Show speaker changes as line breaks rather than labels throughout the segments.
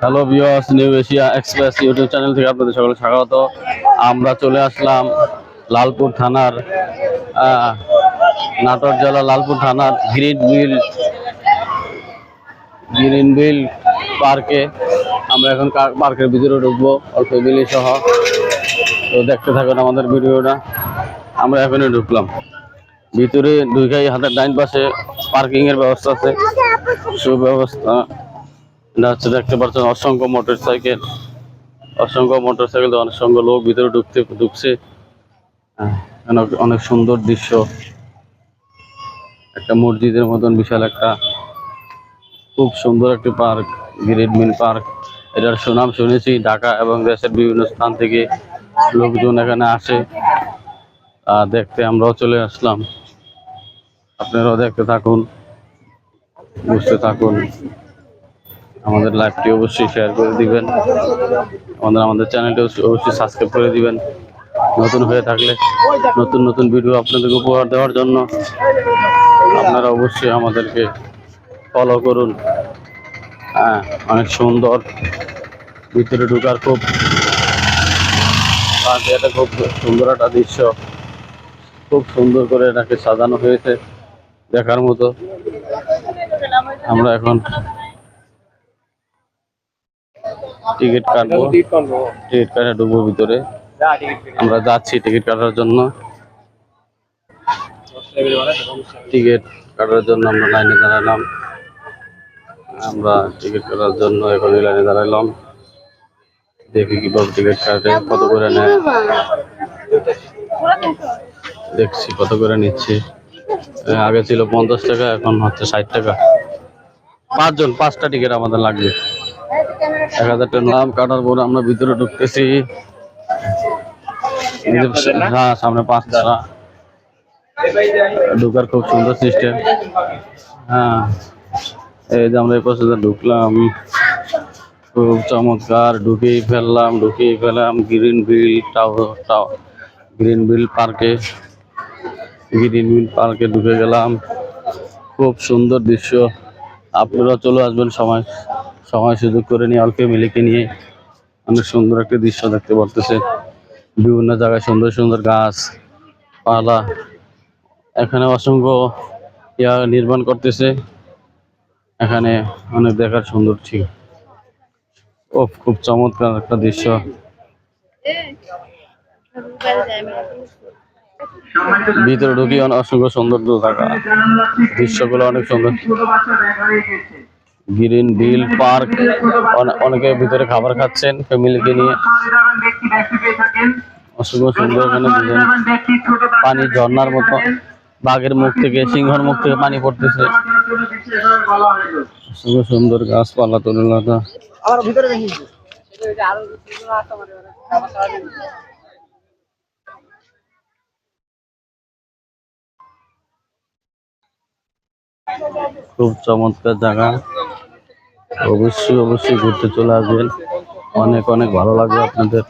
Hello viewers new Asia express YouTube channel থেকে আপনাদের সকলে স্বাগত। আমরা চলে আসলাম লালপুর থানার নাটোর জেলা লালপুর থানার গ্রিন বিল গ্রিন বিল পার্কে আমরা এখন পার্কের ভিতরে ঢুকবো, অল্প ফ্যামিলি সহ। তো দেখতে থাকুন আমাদের ভিডিওটা। আমরা এখনই ঢুকলাম। ভিতরে ঢুকাই হাতের ডাইন পাশে পার্কিং এর ব্যবস্থা আছে। সুব্যবস্থা। এটা হচ্ছে দেখতে পাচ্ছেন অসংখ্য মোটর সাইকেল অসংখ্য মোটর সাইকেল অসংখ্য লোক ভিতরে ঢুকতে ঢুকছে। আহ, অনেক সুন্দর দৃশ্য। একটা মসজিদের মতন বিশাল একটা খুব সুন্দর একটি পার্ক গ্রেট মিন পার্ক। এটার সুনাম শুনেছি ঢাকা এবং দেশের বিভিন্ন স্থান থেকে লোকজন এখানে আসে। আহ, দেখতে আমরাও চলে আসলাম। আপনারাও দেখতে থাকুন বুঝতে থাকুন। আমাদের লাইভটি অবশ্যই শেয়ার করে দিবেন। আমাদের আমাদের চ্যানেলটি অবশ্যই সাবস্ক্রাইব করে দিবেন। নতুন হয়ে থাকলে, নতুন নতুন ভিডিও আপনাদেরকে উপহার দেওয়ার জন্য আপনারা অবশ্যই আমাদেরকে ফলো করুন। হ্যাঁ অনেক সুন্দর। ভিতরে ঢোকার খুব এটা খুব সুন্দর একটা দৃশ্য। খুব সুন্দর করে এটাকে সাজানো হয়েছে দেখার মতো। আমরা এখন টিকিট কাটবো। টিকিট কাটে ঢুকবো ভিতরে। আমরা যাচ্ছি টিকিট কাটার জন্য। টিকিট কাটার জন্য আমরা লাইনে দাঁড়ালাম। আমরা টিকিট কাটার জন্য এখন লাইনে দাঁড়ালাম। দেখি কীভাবে টিকিট কাটে কত করে নেয়। দেখছি কত করে নিচ্ছে। আগে ছিল পঞ্চাশ টাকা এখন হচ্ছে ষাট টাকা। পাঁচজন পাঁচটা টিকিট আমাদের লাগবে। এক হাজার টাকা নাম কাটার পর আমরা ভিতরে ঢুকতেছি। হ্যাঁ সামনে পাঁচটা ঢুকার খুব সুন্দর সিস্টেম। হ্যাঁ এই যে আমরা এই পাশে ঢুকলাম। খুব চমৎকার, ঢুকেই ফেললাম ঢুকেই ফেললাম। গ্রিন বিল টাও টাও গ্রিন বিল পার্কে গ্রিন বিল পার্কে ঢুকে গেলাম। খুব সুন্দর দৃশ্য। আপনারা চলে আসবেন সময়। সময় সুযোগ করে নিয়ে, অল্প ফ্যামিলিকে নিয়ে অনেক সুন্দর একটা দৃশ্য দেখতে পারতেছে। বিভিন্ন জায়গায় সুন্দর সুন্দর গাছ, পালা, এখানে অসংখ্য ইয়া নির্মাণ করতেছে। এখানে অনেক দেখার সুন্দর ঠিক ও খুব চমৎকার একটা দৃশ্য। ভিতরে ঢুকি অসংখ্য সুন্দর জায়গা দৃশ্যগুলো অনেক সুন্দর। গ্রিন বিল পার্ক। অনেকে ভিতরে খাবার খাচ্ছেন, ফ্যামিলিকে নিয়ে। অসংখ্য সুন্দর এখানে পানি ঝর্ণার মতো। বাঘের মুখ থেকে, সিংহর মুখ থেকে পানি পড়তেছে। অসংখ্য সুন্দর গাছপালা
ভিতরে
খুব চমৎকার জায়গা। অবশ্যই অবশ্যই ঘুরতে চলে আসবেন। অনেক অনেক ভালো লাগবে আপনাদের।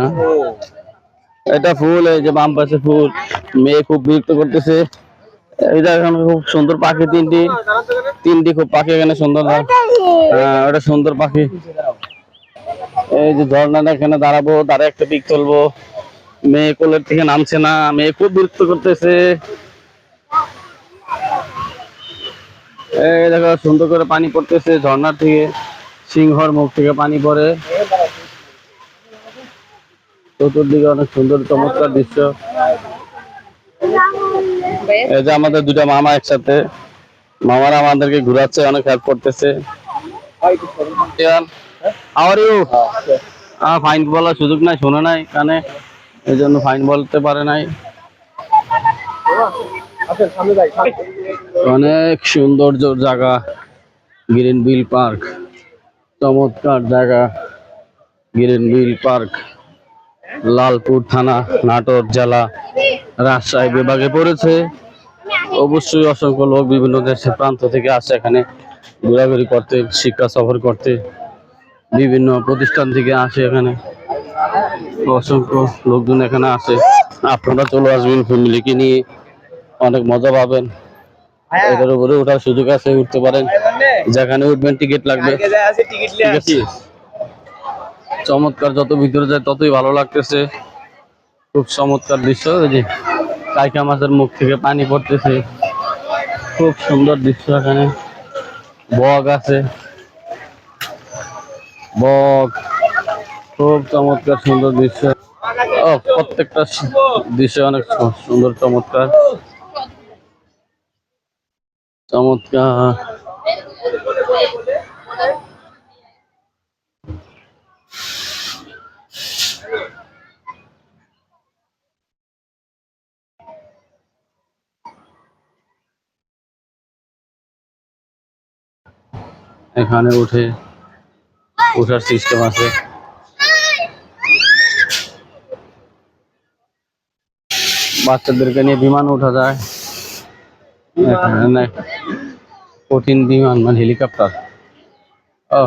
না এটা ফুল, এই যে বাম পাশে ফুল। মেয়ে খুব বিরক্ত করতেছে। এটা এখানে খুব সুন্দর পাখি তিনটি। তিনটি খুব পাখি এখানে সুন্দর হ্যাঁ ওটা সুন্দর পাখি। এই যে ঝর্ণাটা এখানে দাঁড়াবো দাঁড়া একটা পিক তুলবো। মেয়ে কোলের থেকে নামছে না মেয়ে খুব বিরক্ত করতেছে। এই দেখো সুন্দর করে পানি পড়তেছে ঝর্ণার থেকে সিংহর মুখ থেকে পানি পড়ে। চতুর্দিকে অনেক সুন্দর চমৎকার দৃশ্য। এই যে আমাদের দুটা মামা একসাথে মামারা আমাদেরকে ঘুরাচ্ছে অনেক হেল্প করতেছে। আর ইউ ফাইন বলার সুযোগ নাই শোনে নাই কানে এই জন্য ফাইন বলতে পারে নাই। অনেক সৌন্দর্য জায়গা গ্রিন বিল পার্ক, চমৎকার জায়গা গ্রিন বিল পার্ক, লালপুর থানা, নাটোর জেলা, রাজশাহী বিভাগে পড়েছে। অবশ্যই অসংখ্য লোক বিভিন্ন দেশের প্রান্ত থেকে আসে এখানে, ঘোরাঘুরি করতে, শিক্ষা সফর করতে, বিভিন্ন প্রতিষ্ঠান থেকে আসে এখানে। অসংখ্য লোকজন এখানে আসে। আপনারা চলে আসবেন ফ্যামিলিকে নিয়ে। অনেক মজা পাবেন। এটার উপরে ওঠার সুযোগ আছে উঠতে পারেন। যেখানে উঠবেন টিকিট লাগবে। আছে চমৎকার যত ভিতরে যায় ততই ভালো লাগতেছে। খুব চমৎকার দৃশ্য এই যে কাইকা মাছের মুখ থেকে পানি পড়তেছে। খুব সুন্দর দৃশ্য এখানে। বগ আছে। বগ খুব চমৎকার সুন্দর দৃশ্য। প্রত্যেকটা দৃশ্য অনেক সুন্দর, চমৎকার। চমৎকার। এখানে উঠে উঠার সিস্টেম আছে। বাচ্চাদেরকে নিয়ে বিমান ওঠা যায় এখানে কঠিন বিমান মানে হেলিকপ্টার ও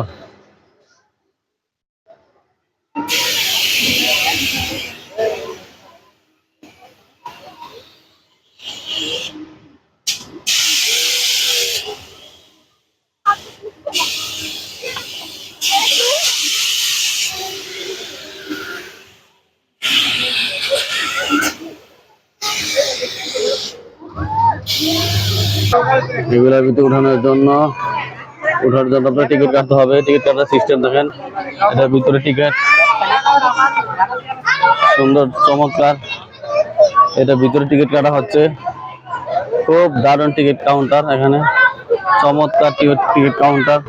এগুলোর ভিতরে উঠানোর জন্য ওঠার জন্য আপনার টিকিট কাটতে হবে। টিকিট কাটার সিস্টেম দেখেন। এটার ভিতরে টিকিট সুন্দর, চমৎকার। এটা ভিতরে টিকিট কাটা হচ্ছে। খুব দারুণ টিকিট কাউন্টার এখানে। চমৎকার টিকিট কাউন্টার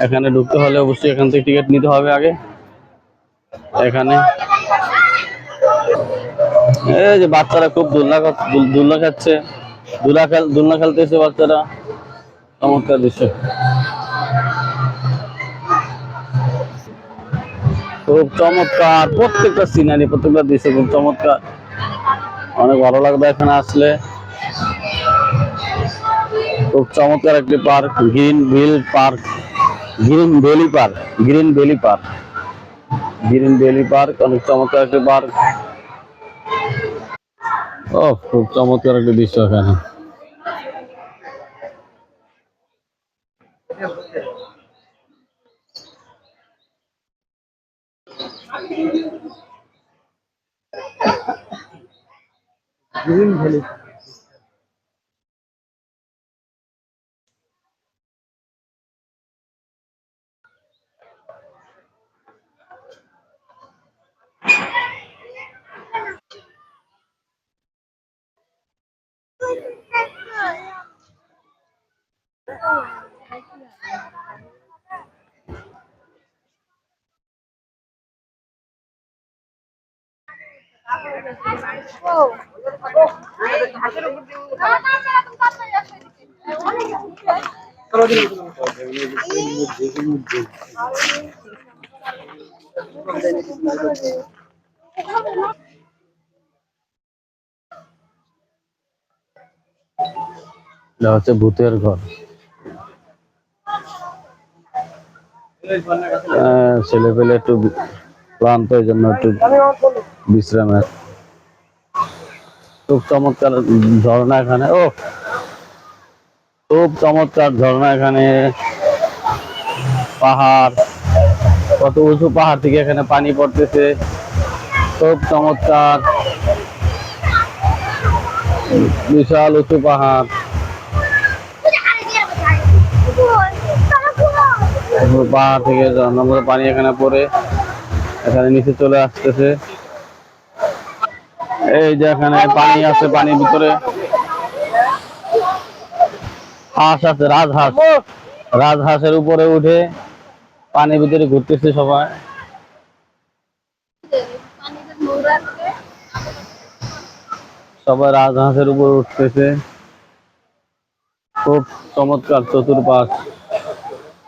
এখানে ঢুকতে হলে অবশ্যই এখান থেকে টিকিট নিতে হবে আগে। এখানে। এই যে বাচ্চারা খুব দোলনা খা- দোল- দোলনা খাচ্ছে। দোলা খেল দোলনা খেলতেছে বাচ্চারা। চমৎকার দৃশ্য। খুব চমৎকার। প্রত্যেকটা সিনারি প্রত্যেকটা দৃশ্য খুব চমৎকার। অনেক ভালো লাগবে এখানে আসলে। খুব চমৎকার একটি পার্ক, গ্রিন ভিল park, green valley park, green valley park, green valley park, অনেক চমৎকার একটি পার্ক। ও খুব চমৎকার একটা দৃশ্য এখানে।
গ্রিন
এটা হচ্ছে ভূতের ঘর। ছেলে পেলে একটু ক্লান্ত জন্য একটু বিশ্রামের খুব চমৎকার ঝর্ণা এখানে। ও, খুব চমৎকার ঝর্ণা এখানে। পাহাড়, কত উঁচু পাহাড় থেকে এখানে পানি পড়তেছে। খুব চমৎকার। বিশাল উঁচু পাহাড়। পাহাড় থেকে পানি এখানে পড়ে, এখানে নিচে চলে আসতেছে। এই যে এখানে পানি আছে, পানির ভিতরে। হাঁস আছে, রাজহাঁস। রাজহাঁসের উপরে উঠে পানির ভিতরে ঘুরতেছে সবাই। সবাই রাজহাঁসের উপর উঠতেছে। খুব চমৎকার চতুর্পাশ,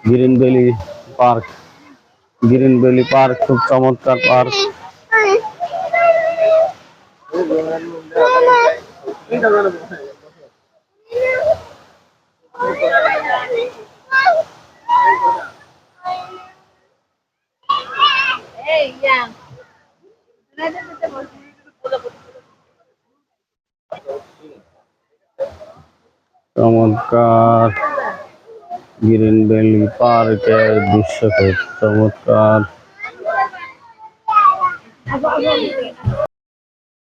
green valley park. Green valley park, খুব চমৎকার পার্ক। চমৎকার গ্রিন ভ্যালি পার্কের দৃশ্য খুব চমৎকার